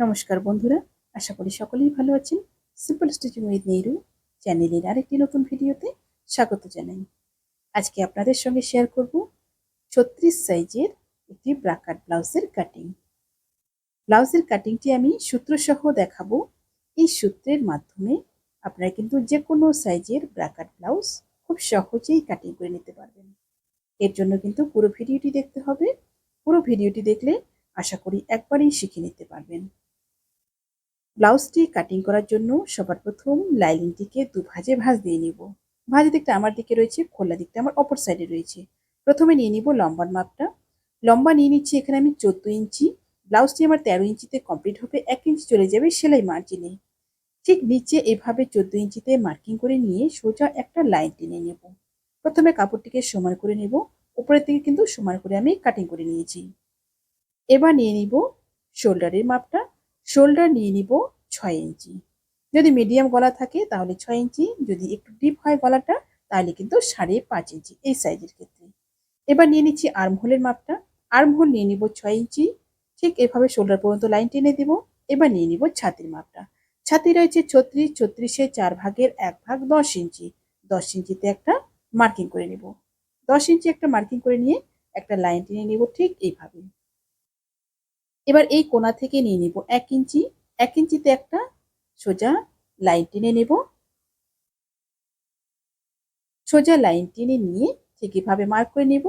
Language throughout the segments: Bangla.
নমস্কার বন্ধুরা, আশা করি সকলেই ভালো আছেন। সিম্পল স্টিচিং উইথ নেহরু চ্যানেলের আরেকটি নতুন ভিডিওতে স্বাগত জানাই। আজকে আপনাদের সঙ্গে শেয়ার করব ছত্রিশ সাইজের একটি ব্রাকাট ব্লাউজের কাটিং ব্লাউজের কাটিংটি আমি সূত্রসহ দেখাবো। এই সূত্রের মাধ্যমে আপনারা কিন্তু যে কোনো সাইজের ব্রাকাট ব্লাউজ খুব সহজেই কাটিং করে নিতে পারবেন। এর জন্য কিন্তু পুরো ভিডিওটি দেখতে হবে। পুরো ভিডিওটি দেখলে আশা করি একবারেই শিখে নিতে পারবেন। ব্লাউজটি কাটিং করার জন্য সবার প্রথম লাইলিংটিকে দু ভাজে ভাজ দিয়ে নিব। ভাজ দিকটা আমার দিকে রয়েছে, খোলা দিকটা আমার অপর সাইডে রয়েছে। প্রথমে নিয়ে নিব লম্বার মাপটা। লম্বা নিয়ে নিচ্ছি এখানে আমি চোদ্দ ইঞ্চি। ব্লাউজটি আমার তেরো ইঞ্চিতে কমপ্লিট হবে, এক ইঞ্চি চলে যাবে সেলাই মার্জিনে ঠিক নিচে এভাবে চোদ্দ ইঞ্চিতে মার্কিং করে নিয়ে সোজা একটা লাইন টেনে নেব। প্রথমে কাপড়টিকে সমান করে নেব। উপরের দিকে কিন্তু সমান করে আমি কাটিং করে নিয়েছি। এবার নিয়ে নিব শোল্ডারের মাপটা। শোল্ডার নিয়ে নিব ছয় ইঞ্চি। যদি মিডিয়াম গলা থাকে তাহলে ছয় ইঞ্চি, যদি একটু ডিপ হয় গলাটা তাহলে কিন্তু সাড়ে পাঁচ ইঞ্চি এই সাইজের ক্ষেত্রে। এবার নিয়ে নিচ্ছি আর্মহোলের মাপটা। আর্মহোল নিয়ে নিব ছয় ইঞ্চি, ঠিক এভাবে শোল্ডার পর্যন্ত লাইন টেনে দিব। এবার নিয়ে নিব ছাতির মাপটা। ছাতি রয়েছে ছত্রিশ, ছত্রিশে চার ভাগের এক ভাগ দশ ইঞ্চি। দশ ইঞ্চিতে একটা মার্কিং করে নিব। দশ ইঞ্চি একটা মার্কিং করে নিয়ে একটা লাইন টেনে নিব ঠিক এইভাবে। এবার এই কোনা থেকে নিয়ে নিব এক ইঞ্চি, এক ইঞ্চিতে একটা সোজা লাইন টেনে নেব। সোজা লাইন টেনে নিয়ে ঠিক এভাবে মার্ক করে নেব।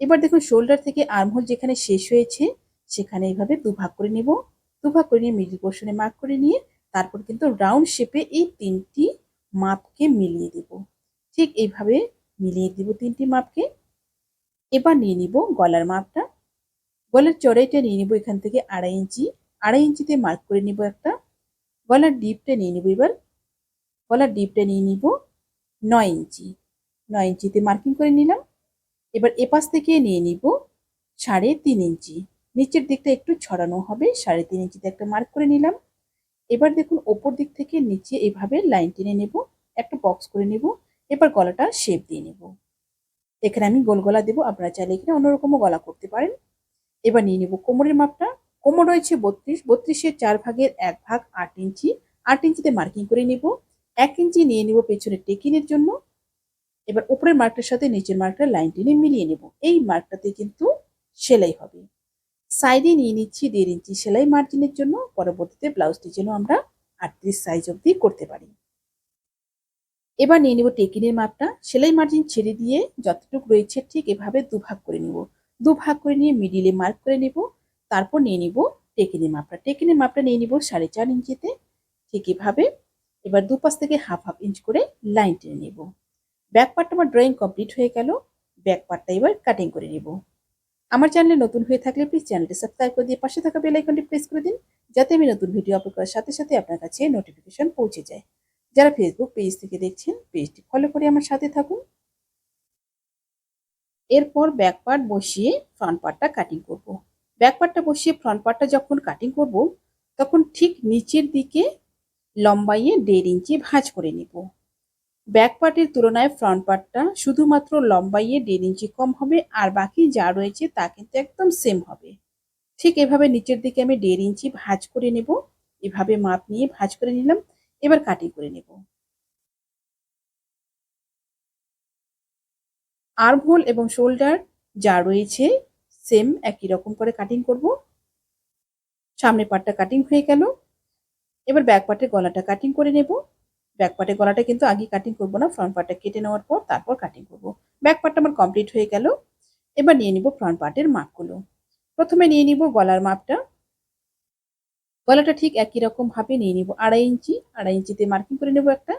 এবার দেখুন শোল্ডার থেকে আর্মহোল যেখানে শেষ হয়েছে, সেখানে এইভাবে দুভাগ করে নেব। দুভাগ করে নিয়ে মিডিল পোর্শনে মার্ক করে নিয়ে তারপর কিন্তু রাউন্ড শেপে এই তিনটি মাপকে মিলিয়ে দেব। ঠিক এইভাবে মিলিয়ে দিব তিনটি মাপকে। এবার নিয়ে নিব গলার মাপটা। গলার চড়াইটা নিয়ে নিব এখান থেকে আড়াই ইঞ্চি, আড়াই ইঞ্চিতে মার্ক করে নিব একটা। গলার ডিপটা নিয়ে নিব এবার। গলার ডিপটা নিয়ে নিব নয় ইঞ্চি। নয় ইঞ্চিতে মার্কিং করে নিলাম। এবার এপাশ থেকে নিয়ে নিব সাড়ে তিন ইঞ্চি। নিচের দিকটা একটু ছড়ানো হবে, সাড়ে তিন ইঞ্চিতে একটা মার্ক করে নিলাম। এবার দেখুন ওপর দিক থেকে নিচে এভাবে লাইন টেনে নেব, একটা বক্স করে নেব। এবার গলাটা শেপ দিয়ে নেব। এখানে আমি গোল গলা দেবো, আপনারা চাইলে এখানে অন্যরকমও গলা করতে পারেন। এবার নিয়ে নেব কোমরের মাপটা। কোমর রয়েছে বত্রিশ, বত্রিশের চার ভাগের এক ভাগ আট ইঞ্চি। আট ইঞ্চিতে মার্কিং করে নিব। এক ইঞ্চি নিয়ে নিব পেছনের টেকিনের জন্য। এবার উপরের মার্কটার সাথে নিচের মার্কটা লাইন টেনে মিলিয়ে নেব। এই মার্কটাতে কিন্তু সেলাই হবে। সাইডে নিয়ে নিচ্ছি দেড় ইঞ্চি সেলাই মার্জিনের জন্য। পরবর্তীতে ব্লাউজটি যেন আমরা আটত্রিশ সাইজ অবধি করতে পারি। এবার নিয়ে নিব টেকিনের মাপটা। সেলাই মার্জিন ছেড়ে দিয়ে যতটুকু রয়েছে ঠিক এভাবে দুভাগ করে নিব। দুভাগ করে নিয়ে মিডিলে মার্ক করে নেব, তারপর নিয়ে নিব টেকিনের মাপটা। টেকিনের মাপটা নিয়ে নিব সাড়ে চার ইঞ্চিতে, ঠিক এভাবে। এবার দুপাশ থেকে হাফ হাফ ইঞ্চ করে লাইন টেনে নেব। ব্যাক পার্টটা আমার ড্রয়িং কমপ্লিট হয়ে গেল ব্যাক পার্টটা এবার কাটিং করে নেব। আমার চ্যানেলে নতুন হয়ে থাকলে প্লিজ চ্যানেলটি সাবস্ক্রাইব করে দিয়ে পাশে থাকা বেল আইকনটি প্রেস করে দিন, যাতে আমি নতুন ভিডিও আপলোড করার সাথে সাথে আপনার কাছে নোটিফিকেশন পৌঁছে যায়। যারা ফেসবুক পেজ থেকে দেখছেন পেজটি ফলো করে আমার সাথে থাকুন। এরপর ব্যাক পার্ট বসিয়ে ফ্রন্ট পার্টটা কাটিং করব। ব্যাক পার্টটা বসিয়ে ফ্রন্ট পার্টটা যখন কাটিং করব, তখন ঠিক নিচের দিকে লম্বাইয়ে দেড় ইঞ্চি ভাঁজ করে নেব। ব্যাক পার্টের তুলনায় ফ্রন্ট পার্টটা শুধুমাত্র লম্বাইয়ে দেড় ইঞ্চি কম হবে, আর বাকি যা রয়েছে তা কিন্তু একদম সেম হবে। ঠিক এভাবে নিচের দিকে আমি দেড় ইঞ্চি ভাঁজ করে নেব। এভাবে মাপ নিয়ে ভাঁজ করে নিলাম। এবার কাটিং করে নেব। আর্মহোল এবং শোল্ডার যা রয়েছে সেম একই রকম করে কাটিং করব। সামনে পাটটা কাটিং হয়ে গেল। এবার ব্যাক পার্টের গলাটা কাটিং করে নেব। ব্যাক পার্টের গলাটা কিন্তু আগে কাটিং করব না ফ্রন্ট পার্টটা কেটে নেওয়ার পর তারপর কাটিং করব। ব্যাক পার্টটা আমার কমপ্লিট হয়ে গেল। এবার নিয়ে নিব ফ্রন্ট পার্টের মাপগুলো। প্রথমে নিয়ে নিব গলার মাপটা। গলাটা ঠিক একই রকম ভাবে নিয়ে নিব আড়াই ইঞ্চি। আড়াই ইঞ্চিতে মার্কিং করে নেব একটা।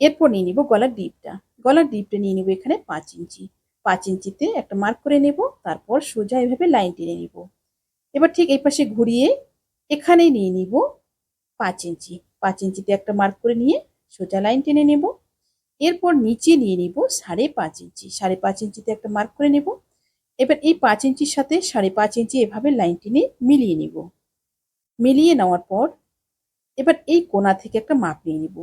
এরপর নিয়ে নিব গলার ডিপটা গলার ডিপটা নিয়ে নিব এখানে পাঁচ ইঞ্চি। পাঁচ ইঞ্চিতে একটা মার্ক করে নেব, তারপর সোজা এভাবে লাইন টেনে নিব। এবার ঠিক এই পাশে ঘুরিয়ে এখানে নিয়ে নিব পাঁচ ইঞ্চি। পাঁচ ইঞ্চিতে একটা মার্ক করে নিয়ে সোজা লাইন টেনে নেব। এরপর নিচে নিয়ে নিব সাড়ে পাঁচ ইঞ্চি। সাড়ে পাঁচ ইঞ্চিতে একটা মার্ক করে নেব। এবার এই পাঁচ ইঞ্চির সাথে সাড়ে পাঁচ ইঞ্চি এভাবে লাইন টেনে মিলিয়ে নিব। মিলিয়ে নেওয়ার পর এবার এই কোনা থেকে একটা মাপ নিয়ে নিব।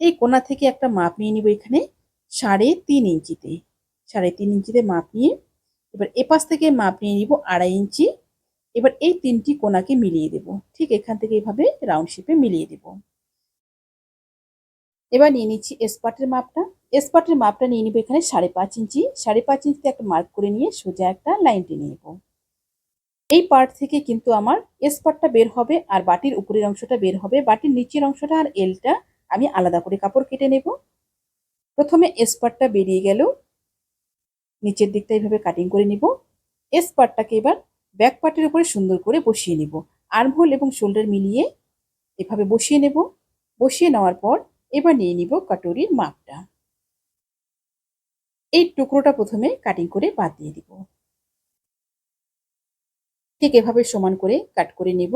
এই কোনা থেকে একটা মাপ নিয়ে নিব এখানে সাড়ে তিন ইঞ্চিতে, সাড়ে তিন ইঞ্চিতে মাপ নিয়ে এবার এপাশ থেকে মাপ নিয়ে নিব আড়াই ইঞ্চি। এবার এই তিনটি কোনাকে মিলিয়ে দেব। ঠিক এখান থেকে এইভাবে রাউন্ড শেপে মিলিয়ে দেব। এবার নিয়ে নিচ্ছি এসপাটের মাপটা। এসপাটের মাপটা নিয়ে নিব এখানে সাড়ে পাঁচ ইঞ্চি। সাড়ে পাঁচ ইঞ্চিতে একটা মার্ক করে নিয়ে সোজা একটা লাইন টেনে নেব। এই পার্ট থেকে কিন্তু আমার এসপাটটা বের হবে আর বাটির উপরের অংশটা বের হবে। বাটির নিচের অংশটা আর এলটা আমি আলাদা করে কাপড় কেটে নেব। প্রথমে এসপাটটা বেরিয়ে গেল। নিচের দিকটা এইভাবে কাটিং করে নিব। এসপাটটাকে এবার ব্যাক পার্টের উপরে সুন্দর করে বসিয়ে নিব। আর্মহোল এবং শোল্ডার মিলিয়ে এভাবে বসিয়ে নেব। বসিয়ে নেওয়ার পর এবার নিয়ে নিব কাটুরির মাপটা। এই টুকরোটা প্রথমে কাটিং করে বাদ দিয়ে দিব। ঠিক এভাবে সমান করে কাট করে নেব।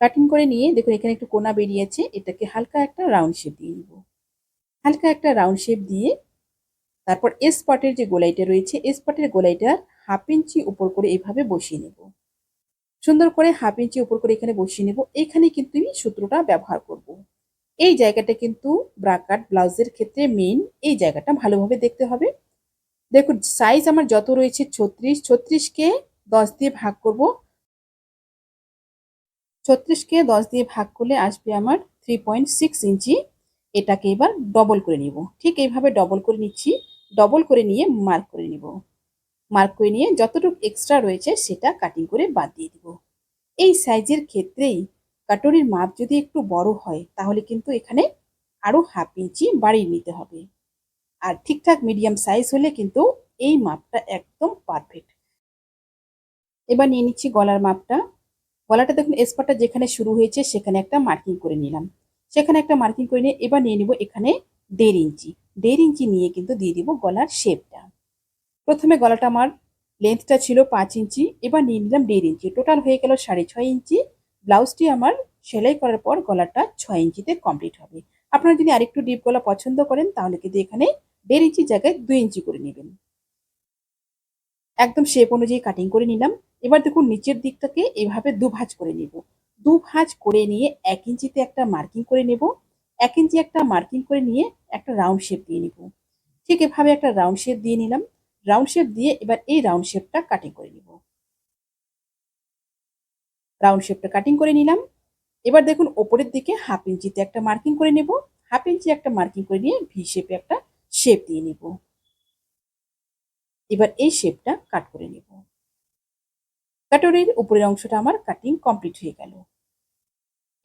কাটিং করে নিয়ে দেখুন এখানে একটু কোনা বেরিয়েছে। এটাকে হালকা একটা রাউন্ড শেপ দিয়ে নিব। হালকা একটা রাউন্ড শেপ দিয়ে তারপর এস পাটের যে গোলাইটা রয়েছে এস পাটের গোলাইটার হাফ ইঞ্চি উপর করে এইভাবে বসিয়ে নেব। সুন্দর করে হাফ ইঞ্চি উপর করে এখানে বসিয়ে নেব। এখানে কিন্তু আমি সূত্রটা ব্যবহার করব। এই জায়গাটা কিন্তু ব্রাকাট ব্লাউজের ক্ষেত্রে মেন এই জায়গাটা ভালোভাবে দেখতে হবে। দেখুন সাইজ আমার যত রয়েছে ছত্রিশ ছত্রিশকে দশ দিয়ে ভাগ করব। ছত্রিশকে দশ দিয়ে ভাগ করলে আসবে আমার থ্রি পয়েন্ট সিক্স ইঞ্চি এটাকে এবার ডবল করে নিব। ঠিক এইভাবে ডবল করে নিচ্ছি ডবল করে নিয়ে মার্ক করে নিব। মার্ক করে নিয়ে যতটুকু এক্সট্রা রয়েছে সেটা কাটিং করে বাদ দিয়ে দিব। এই সাইজের ক্ষেত্রেই কাটরির মাপ যদি একটু বড় হয়, তাহলে কিন্তু এখানে আরও হাফ ইঞ্চি বাড়িয়ে নিতে হবে। আর ঠিকঠাক মিডিয়াম সাইজ হলে কিন্তু এই মাপটা একদম পারফেক্ট এবার নিয়ে নিচ্ছি গলার মাপটা। গলাটা দেখুন স্পটটা যেখানে শুরু হয়েছে, সেখানে একটা মার্কিং করে নিলাম। সেখানে একটা মার্কিং করে নিয়ে এবার নিয়ে নিব এখানে দেড় ইঞ্চি। দেড় ইঞ্চি নিয়ে কিন্তু দিয়ে দিব গলার শেপটা। প্রথমে গলাটা আমার লেন্থটা ছিল পাঁচ ইঞ্চি, এবার নিয়ে নিলাম দেড় ইঞ্চি। টোটাল হয়ে গেল সাড়ে ছয় ইঞ্চি। ব্লাউজটি আমার সেলাই করার পর গলাটা ছয় ইঞ্চিতে কমপ্লিট হবে। আপনারা যদি আরেকটু ডিপ গলা পছন্দ করেন, তাহলে কিন্তু এখানে দেড় ইঞ্চি জায়গায় দুই ইঞ্চি করে নেবেন। একদম শেপ অনুযায়ী কাটিং করে নিলাম। এবার দেখুন নিচের দিকটাকে এভাবে দু ভাঁজ করে নিব। দু ভাঁজ করে নিয়ে এক ইঞ্চিতে একটা মার্কিং করে নেব। এক ইঞ্চি একটা মার্কিং করে নিয়ে একটা রাউন্ড শেপ দিয়ে নিব। ঠিক এভাবে একটা রাউন্ড শেপ দিয়ে নিলাম। রাউন্ড শেপ দিয়ে এবার এই রাউন্ড শেপটা কাটিং করে নিব। রাউন্ড শেপটা কাটিং করে নিলাম। এবার দেখুন ওপরের দিকে হাফ ইঞ্চিতে একটা মার্কিং করে নেব। হাফ ইঞ্চি একটা মার্কিং করে নিয়ে ভি শেপে একটা শেপ দিয়ে নিব। এবার এই শেপটা কাট করে নেব। কাটরের উপরের অংশটা আমার কাটিং কমপ্লিট হয়ে গেল।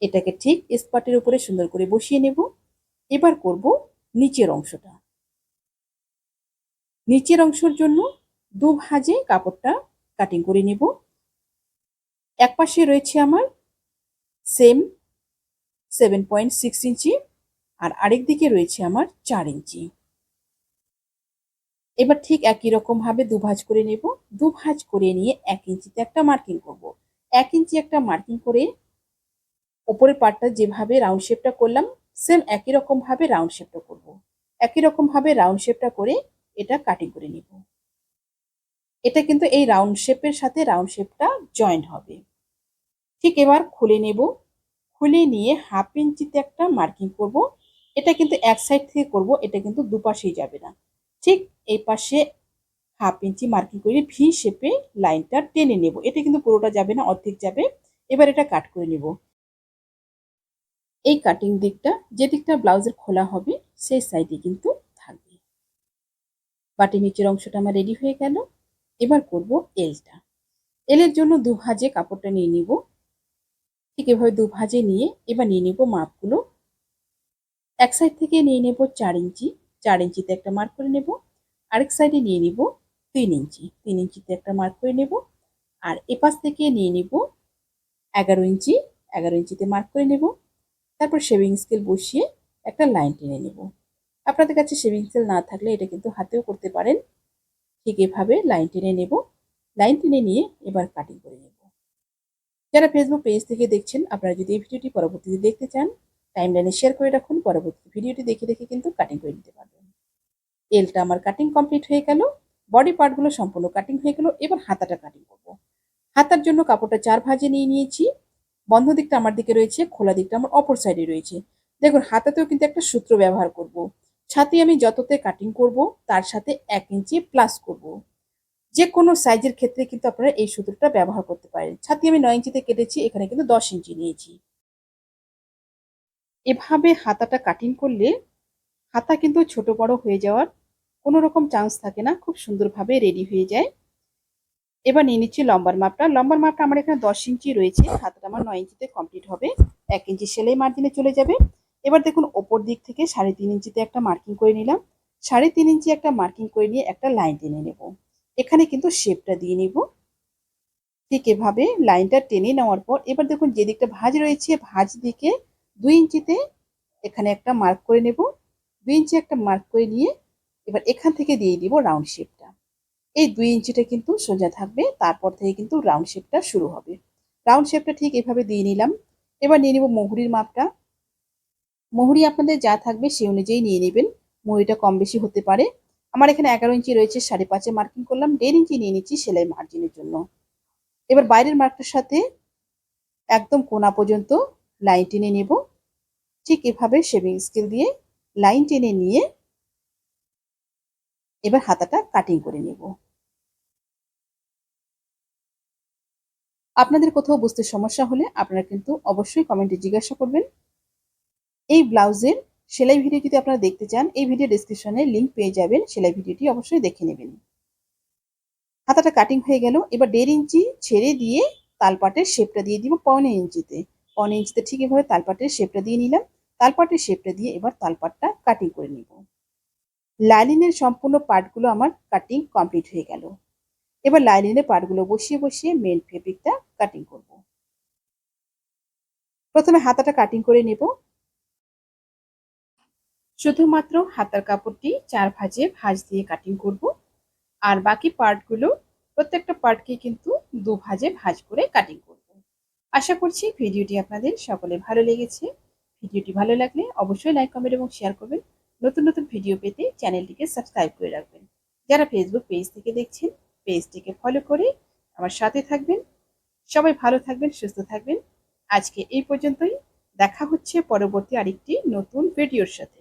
এটাকে ঠিক স্পটের উপরে সুন্দর করে বসিয়ে নেব। এবার করব নিচের অংশটা। নিচের অংশের জন্য দু ভাজে কাপড়টা কাটিং করে নেব। এক পাশে রয়েছে আমার same seven point six inch আর আরেক দিকে রয়েছে আমার চার ইঞ্চি। এবার ঠিক একই রকম ভাবে দু ভাজ করে নেব। দু ভাজ করে নিয়ে এক ইঞ্চিতে একটা মার্কিং করব। এক ইঞ্চি একটা মার্কিং করে ওপরের পার্টটা যেভাবে রাউন্ড শেপটা করলাম সেম একই রকম ভাবে রাউন্ড শেপটা করব। একই রকম ভাবে রাউন্ড শেপটা করে এটা কাটিং করে নিব। এটা কিন্তু এই রাউন্ড শেপের সাথে রাউন্ড শেপটা জয়েন্ট হবে। ঠিক এবার খুলে নেব। খুলে নিয়ে হাফ ইঞ্চিতে একটা মার্কিং করব। এটা কিন্তু এক সাইড থেকে করব, এটা কিন্তু দুপাশেই যাবে না। ঠিক এই পাশে হাফ ইঞ্চি মার্কিং করে ভি শেপে লাইনটা টেনে নেব। এটা কিন্তু পুরোটা যাবে না, অর্ধেক যাবে। এবার এটা কাট করে নেব। এই কাটিং দিকটা যে দিকটা ব্লাউজের খোলা হবে সেই সাইডে কিন্তু থাকবে। বাটি নিচের অংশটা আমার রেডি হয়ে গেল। এবার করব এলটা। এলের জন্য দু ভাজে কাপড়টা নিয়ে নিব। ঠিক এভাবে দু ভাজে নিয়ে এবার নিয়ে নেব মাপগুলো। এক সাইড থেকে নিয়ে নেব চার ইঞ্চি। চার ইঞ্চিতে একটা মার্ক করে নেব। আরেক সাইডে নিয়ে নিব তিন ইঞ্চি। তিন ইঞ্চিতে একটা মার্ক করে নেব। আর এপাশ থেকে নিয়ে নিব এগারো ইঞ্চি। এগারো ইঞ্চিতে মার্ক করে নেব। তারপর শেভিং স্কেল বসিয়ে একটা লাইন টেনে নেব। আপনাদের কাছে শেভিং স্কেল না থাকলে এটা কিন্তু হাতেও করতে পারেন। ঠিক এভাবে লাইন টেনে নেব। লাইন টেনে নিয়ে এবার কাটিং করে নেব। যারা ফেসবুক পেজ থেকে দেখছেন, আপনারা যদি এই ভিডিওটি পরবর্তীতে দেখতে চান টাইম লাইনে শেয়ার করে রাখুন। পরবর্তী ভিডিওটি দেখে দেখে কিন্তু কাটিং করে নিতে পারবেন। এলটা আমার কাটিং কমপ্লিট হয়ে গেল। বডি পার্টগুলো সম্পূর্ণ কাটিং হয়ে গেল। এবার হাতাটা কাটিং করব। হাতার জন্য কাপড়টা চার ভাজে নিয়ে নিয়েছি। বন্ধ দিকটা আমার দিকে রয়েছে, খোলা দিকটা আমার অপর সাইডে রয়েছে। দেখুন, হাতাতেও কিন্তু একটা সূত্র ব্যবহার করব। ছাতি আমি যততে কাটিং করব, তার সাথে এক ইঞ্চি প্লাস করব। যে কোনো সাইজের ক্ষেত্রে কিন্তু আপনারা এই সূত্রটা ব্যবহার করতে পারেন। ছাতি আমি নয় ইঞ্চিতে কেটেছি, এখানে কিন্তু দশ ইঞ্চি নিয়েছি। এভাবে হাতাটা কাটিং করলে হাতা কিন্তু ছোট বড় হয়ে যাওয়ার কোনো রকম চান্স থাকে না, খুব সুন্দরভাবে রেডি হয়ে যায়। এবার নিয়ে নিচ্ছি লম্বার মাপটা। লম্বার মাপটা আমার এখানে দশ ইঞ্চি রয়েছে, হাতাটা আমার নয় ইঞ্চিতে কমপ্লিট হবে। এক ইঞ্চি সেলাই মার্জিনে চলে যাবে। এবার দেখুন ওপর দিক থেকে সাড়ে তিন ইঞ্চিতে একটা মার্কিং করে নিলাম। সাড়ে তিন ইঞ্চি একটা মার্কিং করে নিয়ে একটা লাইন টেনে নেব। এখানে কিন্তু শেপটা দিয়ে নিব। ঠিক এভাবে লাইনটা টেনে নেওয়ার পর এবার দেখুন যে দিকটা ভাঁজ রয়েছে, ভাঁজ দিকে দুই ইঞ্চিতে এখানে একটা মার্ক করে নেব। দুই ইঞ্চি একটা মার্ক করে নিয়ে এবার এখান থেকে দিয়ে দিব রাউন্ড শেপটা এই দুই ইঞ্চিটা কিন্তু সোজা থাকবে, তারপর থেকে কিন্তু রাউন্ড শেপটা শুরু হবে। রাউন্ড শেপটা ঠিক এভাবে দিয়ে নিলাম। এবার নিয়ে নেব মহুরির মাপটা। মহুরি আপনাদের যা থাকবে সেই অনুযায়ী নিয়ে নেবেন। মহুরিটা কম বেশি হতে পারে। আমার এখানে এগারো ইঞ্চি রয়েছে, সাড়ে পাঁচে মার্কিং করলাম। দেড় ইঞ্চি নিয়ে নিচ্ছি সেলাই মার্জিনের জন্য। এবার বাইরের মার্কটার সাথে একদম কোনা পর্যন্ত লাইন টেনে নেব। ঠিক এভাবে শেভিং স্কেল দিয়ে লাইন টেনে নিয়ে এবার হাতাটা কাটিং করে নেব। আপনাদের কোথাও বুঝতে সমস্যা হলে আপনারা কিন্তু অবশ্যই কমেন্টে জিজ্ঞাসা করবেন। এই ব্লাউজের সেলাই ভিডিও যদি আপনারা দেখতে চান, এই ভিডিও ডিসক্রিপশনে লিঙ্ক পেয়ে যাবেন, সেলাই ভিডিওটি অবশ্যই দেখে নেবেন। হাতাটা কাটিং হয়ে গেল, এবার দেড় ইঞ্চি ছেড়ে দিয়ে তালপাটের শেপটা দিয়ে দিব পনেরো ইঞ্চিতে। পনেরো ইঞ্চিতে ঠিক এভাবে তালপাটের শেপটা দিয়ে নিলাম, তালপাটের শেপটা দিয়ে এবার তালপাটটা কাটিং করে নিব। লাইলিনের সম্পূর্ণ পার্টগুলো আমার কাটিং কমপ্লিট হয়ে গেল। এবার লাইলিনের পার্টগুলো বসিয়ে বসিয়ে মেন ফেব্রিকটা কাটিং করব। প্রথমে হাতাটা কাটিং করে নেব। শুধুমাত্র হাতার কাপড়টি চার ভাজে ভাঁজ দিয়ে কাটিং করব। আর বাকি পার্টগুলো প্রত্যেকটা পার্টকে কিন্তু দু ভাজে ভাজ করে কাটিং করব। আশা করছি ভিডিওটি আপনাদের সকলে ভালো লেগেছে। ভিডিওটি ভালো লাগলে অবশ্যই লাইক কমেন্ট এবং শেয়ার করবেন। নতুন নতুন ভিডিও পেতে চ্যানেলটিকে সাবস্ক্রাইব করে রাখবেন। যারা ফেসবুক পেজ থেকে দেখছেন পেজটিকে ফলো করে আমার সাথে থাকবেন। সবাই ভালো থাকবেন, সুস্থ থাকবেন। আজকে এই পর্যন্তই। দেখা হচ্ছে পরবর্তী আরেকটি নতুন ভিডিওর সাথে।